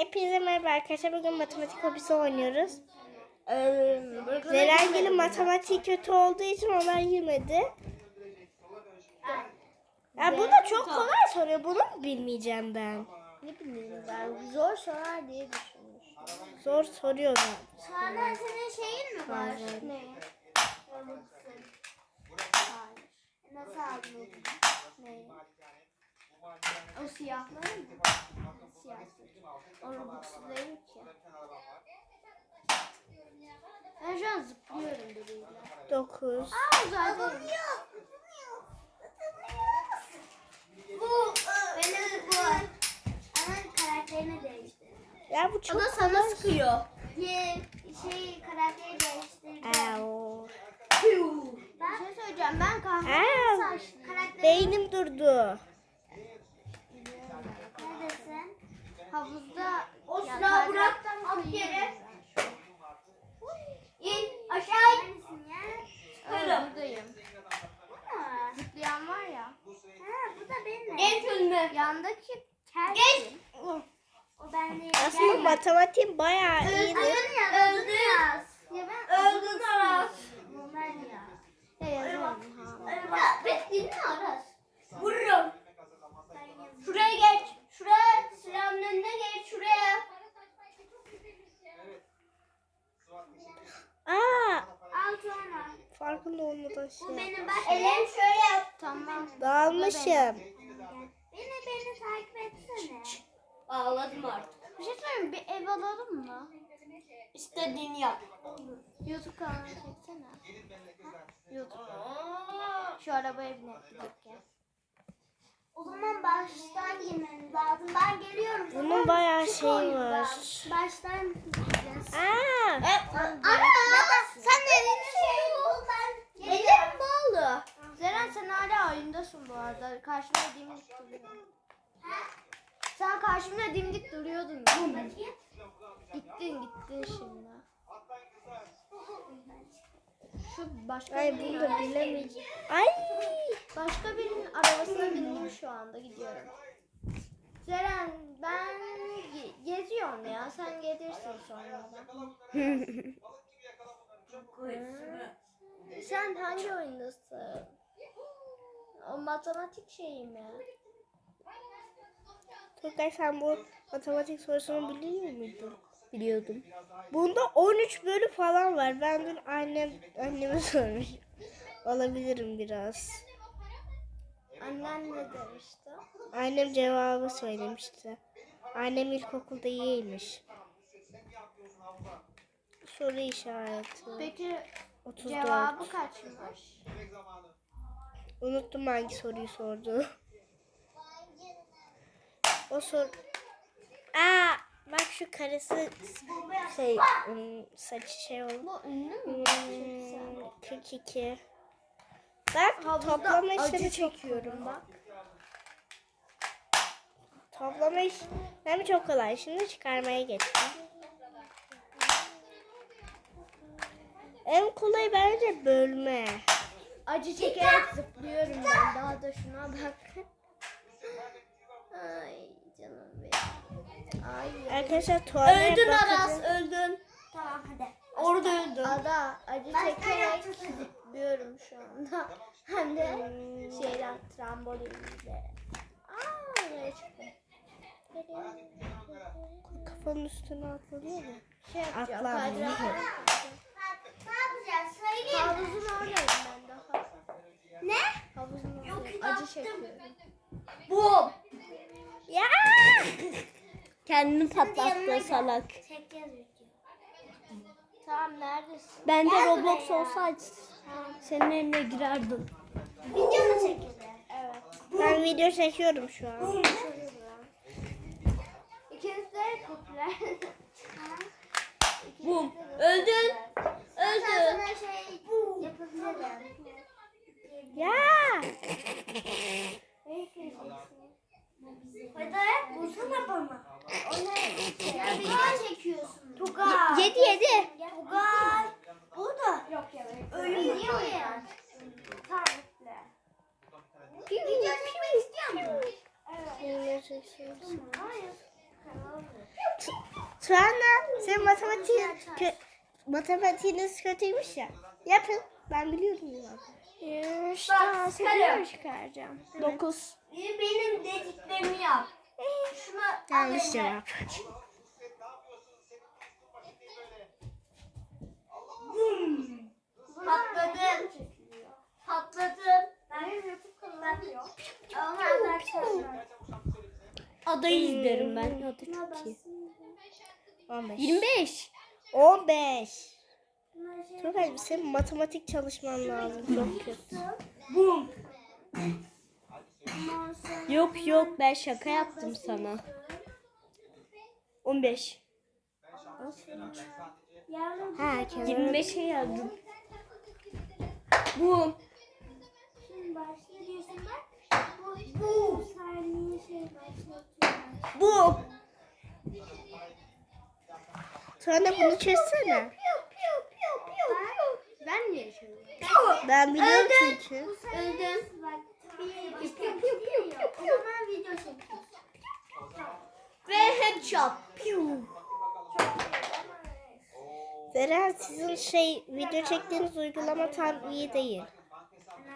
Hepinize merhaba arkadaşlar. Bugün matematik hobisi oynuyoruz. Ee, Zerengel'in matematiği kötü olduğu için onlar yemedi. Ya bu da çok kolay soruyor. Bunu mu bilmeyeceğim ben? Ne bileyim ben zor sorar diye düşünmüştüm. Zor soruyor ben. Hala senin şeyin mi var? Ne? Nasıl aldın onu? O siyahları mı? Siyah O değil ki. Ben şu an zıplıyorum biriyle. 9. Aa zaten. Bu benim bu. Ama karakterini değiştirdim. Ya bu çok sana sıkıyor. Ye, şey karakteri değiştirdim. Au. Ben bir şey söyleyeceğim. Ben kahverengi saçlı. Beynim durdu. neredesin? Havuzda. O silahı bırak, kaydıraktan at yere. İn aşağı in. Neredesin ya? Öyle. Aa, buradayım. Zıplayan var ya. ha, bu da benim. Geç önüme. Yandaki kel Geç. O ben değil. Aslında matematiğim bayağı iyiydi. ya. Öldün Öldün. ya. Ya ben Öldün Aras. Ben ya. Ya yazarım ha. Ya bekleyin Aras. Vururum. Şuraya geç. Şuraya silahın önüne geç. Şuraya. Aa, Al sonra. farkında olmadan şey. Bu benim yaptım. bak. Elim şöyle yap. Tamam. Dağılmışım. Beni beni takip etsene. Ağladım artık. Bir şey söyleyeyim bir ev alalım mı? İstediğini yap. YouTube kanalı çeksene. Ha? YouTube. Şu arabaya binelim bir dakika. O zaman baştan girmemiz lazım. Ben geliyorum. Bunun bayağı Şu şeyi oyundan. var. Baştan gideceğiz. Aa, Ana! Sen de elini şey bul ben. Elim bağlı. Zeren sen hala oyundasın bu arada. Karşımda dimdik duruyorsun. Sen karşımda dimdik duruyordun. Gittin gittin şimdi. Şu başka ay bunu da bilemeyeceğim. Ay, Başka birinin arabasına bindim şu anda gidiyorum. Zeren ben ge- geziyorum ya. Sen gelirsin sonra. Sen hangi oyundasın? O matematik şeyi mi? Turgay sen bu matematik sorusunu biliyor muydun? Biliyordum. Bunda 13 bölü falan var. Ben dün annem anneme sormuş. Olabilirim biraz. Annen ne demişti? Annem cevabı söylemişti. Annem ilkokulda iyiymiş. Soru işareti. Peki 34. cevabı kaçmış? Unuttum hangi soruyu sordu. O sor... Aa, bak şu karısı şey saçı şey oldu. Bu ünlü mü? Hmm, 42. Bak toplama işlemi çekiyorum bak. Toplama işlemi çok kolay. Şimdi çıkarmaya geçtim. En kolay bence bölme. Acı çekerek zıplıyorum ben. Daha da şuna bak. Ay canım Ay. Arkadaşlar tuvalete Öldün. Aras öldün. Tamam hadi. Orada öldün. Ada acı çekerek zıplıyorum şu anda. Hem de şeyden trambolinle. Aa nereye çıktım? Kafanın üstüne atlanıyor mu? Şey yapacağım. Atla. kaydırak yapacağım. Ne yapacağız? Söyleyeyim Havuzun oradayım ben daha. Ne? Havuzun oradayım. Acı çekiyorum. Bum. Ya! Kendini patlattı salak. Tamam neredesin? Ben de Gel Roblox buraya. olsaydı senin eline girerdim. Video mu çekeceğiz? Evet. Ben video çekiyorum şu an. İkiniz de popüler. Bum. Öldün. Öldün. şey yapabilirim. Ya! Hadi ayak bulsana bana. O ne? Ya video çekiyorsun. Tugay. Yedi yedi. Tugay. Burada. Yok ya. Ölüm video ya. Tamam. Video çekmek istiyor musun? Evet. Hayır. Sonra senin matematiğin kö matematiğiniz kötüymüş ya. Yapın. Ben biliyorum zaten. İşte çıkarıyorum. çıkaracağım. Dokuz. Benim Yanlış cevap. Patladım. Patladım. Benim YouTube yok. Ama arkadaşlar. Adayı izlerim ben. Adı çok iyi. 15. 25. 15. Turgay senin matematik çalışman lazım. Çok kötü. Bum. Yok yok ben şaka yaptım sana. 15. Ha, kenara 25'e yazdım. Bu. Bu. Bu. Saniye şey. Sonra bunu çözsene. Ben niye yaşıyorum? Ben biliyorum çünkü. Öldüm. Bak. Bir, piu, piu, piu, piu. O zaman video çekiyoruz. Ve headshot. Piu. Zeren sizin şey video çektiğiniz uygulama tam iyi değil.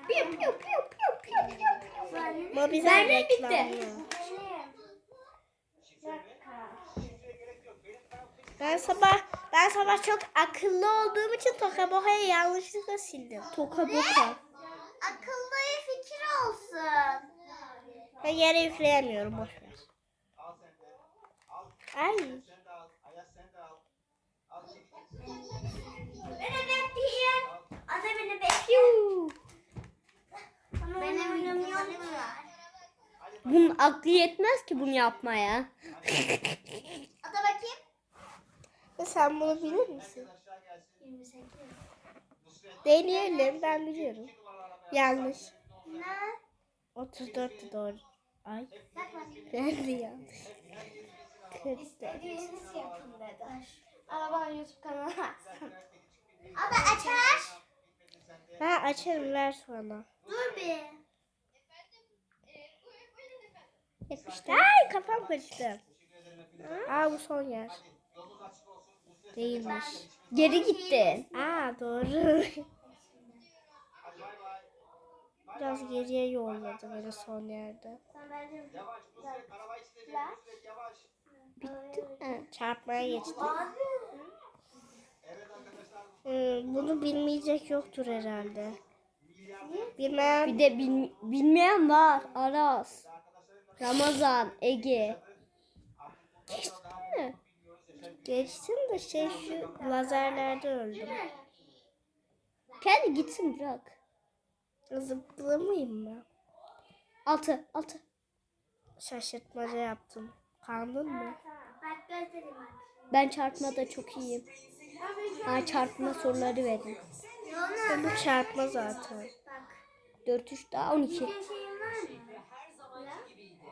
Piu piu piu piu piu piu. Bitti. reklamlı. Ben sabah ben sabah çok akıllı olduğum için Toka Boha'yı yanlışlıkla sildim. Toka boka. Akıllı fikir olsun. Ben yere üfleyemiyorum boş ver. Ay. Beni bekleyin. Beni bekliyor. Benim oynamıyorum. Bunun aklı yetmez ki bunu yapmaya. Ada bakayım. Ve sen bunu bilir misin? 28. Deneyelim ben biliyorum. Yanlış. Ne? 34 doğru. Ay. Bak bakayım. Ben de yanlış. 40. İstediğiniz yapın dedi. Ama bana YouTube kanalı açsın. Ada açar. Ben açarım ver sonra. Dur bir. Yapıştı. Ay kafam karıştı. Aa bu son yer. Değilmiş. Geri gitti. Aa doğru. Biraz geriye yolladı beni son yerde. Sen bence Bitti. Çarpmaya geçti. Bunu bilmeyecek yoktur herhalde. Bilmeyen Bir de bil- bilmeyen var. Aras. Ramazan. Ege. Geçti mi? geçsin de şey şu lazerlerde öldüm. Kendi gitsin bırak. Zıplamayayım mı? Altı. Altı. Şaşırtmaca yaptım. Kandın mı? Bak göstereyim bak. Ben çarpmada çok iyiyim. Ha çarpma soruları verin. Bu çarpma zaten. Bak. 4 3 daha 12. Bir şeyin var mı?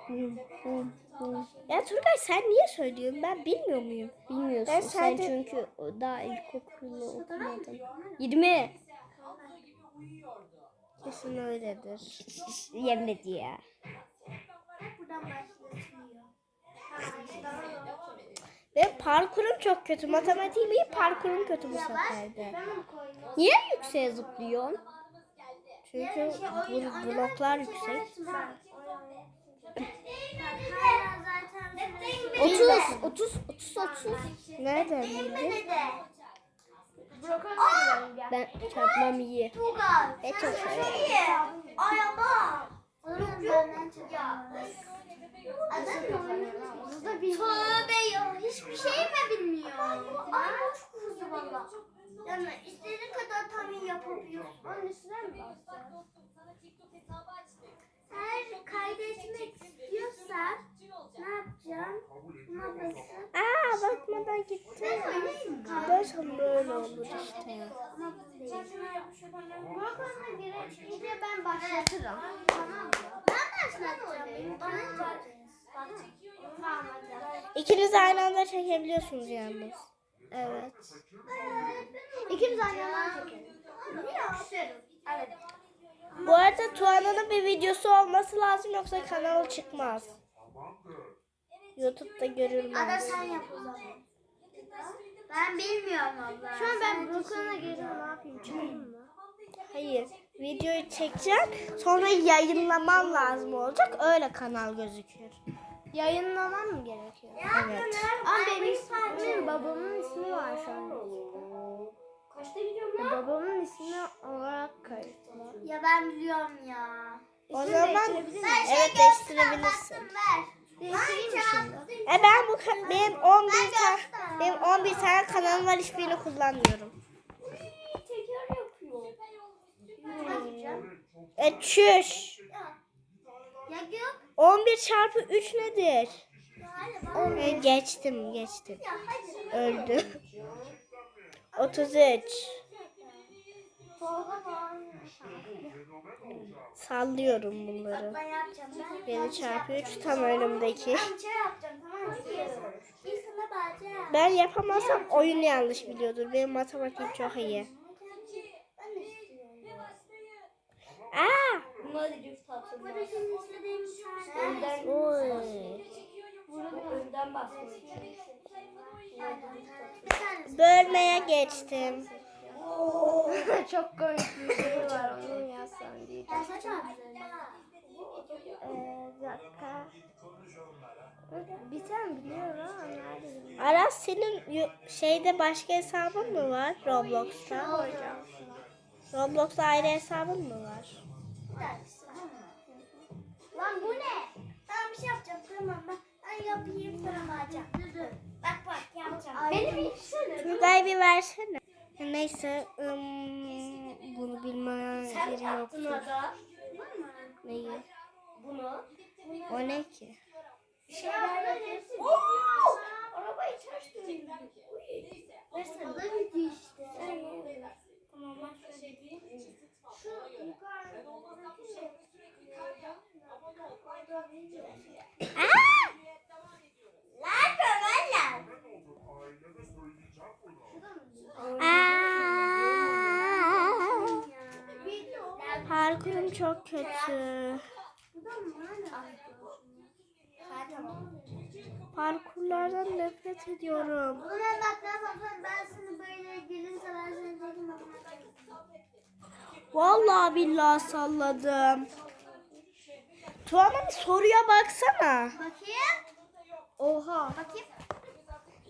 Bum, bum, bum. Ya Turgay sen niye söylüyorsun? Ben bilmiyor muyum? Bilmiyorsun Ben sen sadece- çünkü o daha ilkokulu okumadın. 20. Kesin öyledir. Yemedi ya. Buradan başlatılıyor. Ve parkurum çok kötü. Matematiğim iyi, parkurum kötü bu sefer de. Niye yükseğe zıplıyorsun? Çünkü bu bloklar yüksek. Bak. Hala zaten 30 30 30 30. Nereden bildin? Ben çarpmam iyi. Ne çok seviyorum. Araba. Tövbe ya. Hiçbir şey mi bilmiyor? Araba çok hızlı valla. Yani istediğin kadar tahmin yapabiliyorsun. Onun üstüne mi basacaksın? Eğer kaydetmek istiyorsan ne yapacaksın? Buna basıp Aa bakmadan gitti. Böyle böyle olur işte. ama bu değil. Girince ben başlatırım. Tamam mı? Ben başlatacağım. Bana. İkiniz aynı anda çekebiliyorsunuz yalnız. Evet. İkimiz aynı anda çekelim. Evet. Bu arada Tuana'nın bir videosu olması lazım yoksa kanalı çıkmaz. YouTube'da Ada görülmez. sen yap o zaman. Ben bilmiyorum abla. Şu an ben Brokan'a geliyorum ne yapayım çıkayım mı? Hayır. Videoyu çekeceksin. Sonra yayınlaman lazım olacak. Öyle kanal gözükür. Yayınlamam mı gerekiyor? Evet. Ama benim ismim babamın ismi var şu an. Kaçta gidiyorum Babamın ismi olarak kayıtlı. Ya ben biliyorum ya. O İsmini zaman değiştirebilir miyim? evet değiştirebilirsin. Ver. Değiştireyim mi şimdi? E ben bu ka- benim 11 tane benim 11 tane kanalım var hiçbirini kullanmıyorum. Teker yapıyor. E çüş. Ya yok. 11 çarpı 3 nedir? Hayır E, geçtim geçtim. Ya hadi. Öldü. 33. Tolga var. Sallıyorum bunları. Ben yapacağım. Ben 7 çarpı 3 tam önümdeki. Ben yapamazsam oyun yanlış biliyordur. Benim matematiğim çok iyi. Aa! Oy. Önden basmayı. Geçtim. Çok komik bir şey var onu yazsam diye. Ben saç abi. Ee, bir tane biliyorum ama nerede. Aras senin şeyde başka hesabın mı var Roblox'ta? Hocam. Roblox'ta ayrı hesabın mı var? Lan bu ne? Ben bir şey yapacağım tamam ben. Ben yapayım dur. Bak bak yapacağım. Beni bir içsene. Turgay bir versene. Neyse ım, bunu bilmeye Sen yeri yaptın yoktu. Neyi? Bunu. O ne ki? Bir şeyler yapıyorsun. Arabayı ters döndürdük. Versene. O da bitti işte. Tamam ben şöyle yapayım. Şu yukarı. Lan lan. Aa, parkurum çok kötü. Parkurlardan nefret ediyorum. Zaman bak ne ben sana böyle gelirse ben seni dedim Vallahi billahi salladım. Tuana bir soruya baksana. Bakayım. Oha. Bakayım.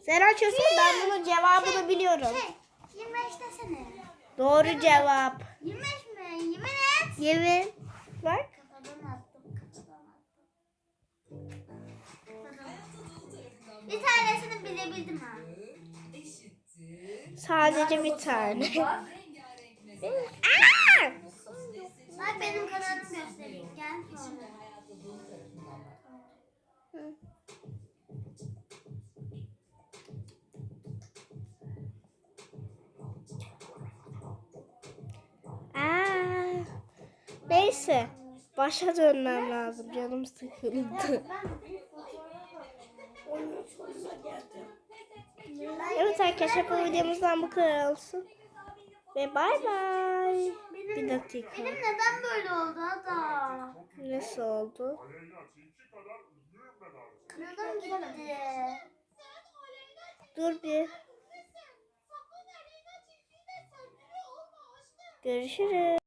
Zera çözsün ben bunun cevabını biliyorum. Şey 25 desene. Doğru cevap. 25 mi? Yemin et. Yemin. Bak. Kafadan attım. Kafadan attım. Bir tanesini bilebildim ha. Sadece bir tane. Aa! Bak benim kanalım göstereyim. Gel sonra. Aa! Neyse. Başa dönmem lazım. Canım sıkıldı. Evet arkadaşlar bu videomuzdan bu kadar olsun. Ve bay bay. Bir dakika. Benim neden böyle oldu ada? Nasıl oldu? Kanalım gitti. Dur bir. Görüşürüz.